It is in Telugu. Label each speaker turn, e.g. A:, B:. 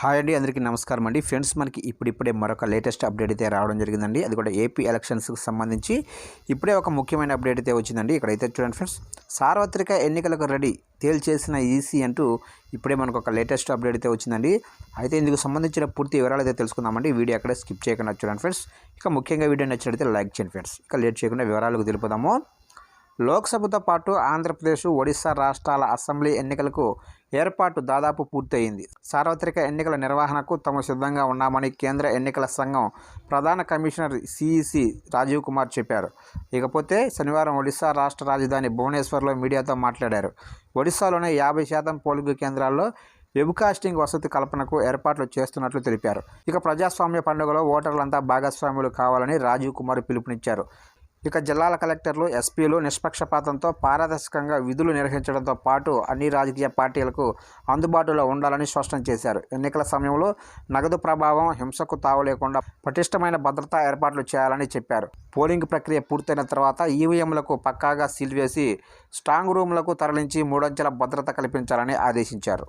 A: హాయ్ అండి అందరికీ నమస్కారం అండి. ఫ్రెండ్స్ మనకి ఇప్పుడిప్పుడే మరొక లేటెస్ట్ అప్డేట్ అయితే రావడం జరిగిందండి. అది కూడా ఏపీ ఎలక్షన్స్కి సంబంధించి ఇప్పుడే ఒక ముఖ్యమైన అప్డేట్ అయితే వచ్చిందండి. ఇక్కడైతే చూడండి ఫ్రెండ్స్ సార్వత్రిక ఎన్నికలకు రెడీ తేల్చేసిన ఈసీ అంటూ ఇప్పుడే మనకు ఒక లేటెస్ట్ అప్డేట్ అయితే వచ్చిందండి. అయితే ఇందుకు సంబంధించిన పూర్తి వివరాలు అయితే తెలుసుకుందామండి. వీడియో అక్కడే స్కిప్ చేయకుండా చూడండి ఫ్రెండ్స్. ఇక ముఖ్యంగా వీడియో నచ్చినట్లయితే లైక్ చేయండి ఫ్రెండ్స్. ఇక లేట్ చేయకుండా వివరాలకు తెలుపుదాము. లోక్సభతో పాటు ఆంధ్రప్రదేశ్ ఒడిశా రాష్ట్రాల అసెంబ్లీ ఎన్నికలకు ఏర్పాటు దాదాపు పూర్తయింది. సార్వత్రిక ఎన్నికల నిర్వహణకు తాము సిద్ధంగా ఉన్నామని కేంద్ర ఎన్నికల సంఘం ప్రధాన కమిషనర్ సిఈసి రాజీవ్ కుమార్ చెప్పారు. ఇకపోతే శనివారం ఒడిశా రాష్ట్ర రాజధాని భువనేశ్వర్లో మీడియాతో మాట్లాడారు. ఒడిశాలోని యాభై శాతం పోలింగ్ కేంద్రాల్లో వెబ్కాస్టింగ్ వసతి కల్పనకు ఏర్పాట్లు చేస్తున్నట్లు తెలిపారు. ఇక ప్రజాస్వామ్య పండుగలో ఓటర్లంతా భాగస్వాములు కావాలని రాజీవ్ కుమార్ పిలుపునిచ్చారు. ఇక జిల్లాల కలెక్టర్లు ఎస్పీలు నిష్పక్షపాతంతో పారదర్శకంగా విధులు నిర్వహించడంతో పాటు అన్ని రాజకీయ పార్టీలకు అందుబాటులో ఉండాలని స్పష్టం చేశారు. ఎన్నికల సమయంలో నగదు ప్రభావం హింసకు తావు లేకుండా పటిష్టమైన భద్రతా ఏర్పాట్లు చేయాలని చెప్పారు. పోలింగ్ ప్రక్రియ పూర్తయిన తర్వాత ఈవీఎంలకు పక్కాగా సీల్ వేసి స్ట్రాంగ్ రూమ్లకు తరలించి మూడంచెల భద్రత కల్పించాలని ఆదేశించారు.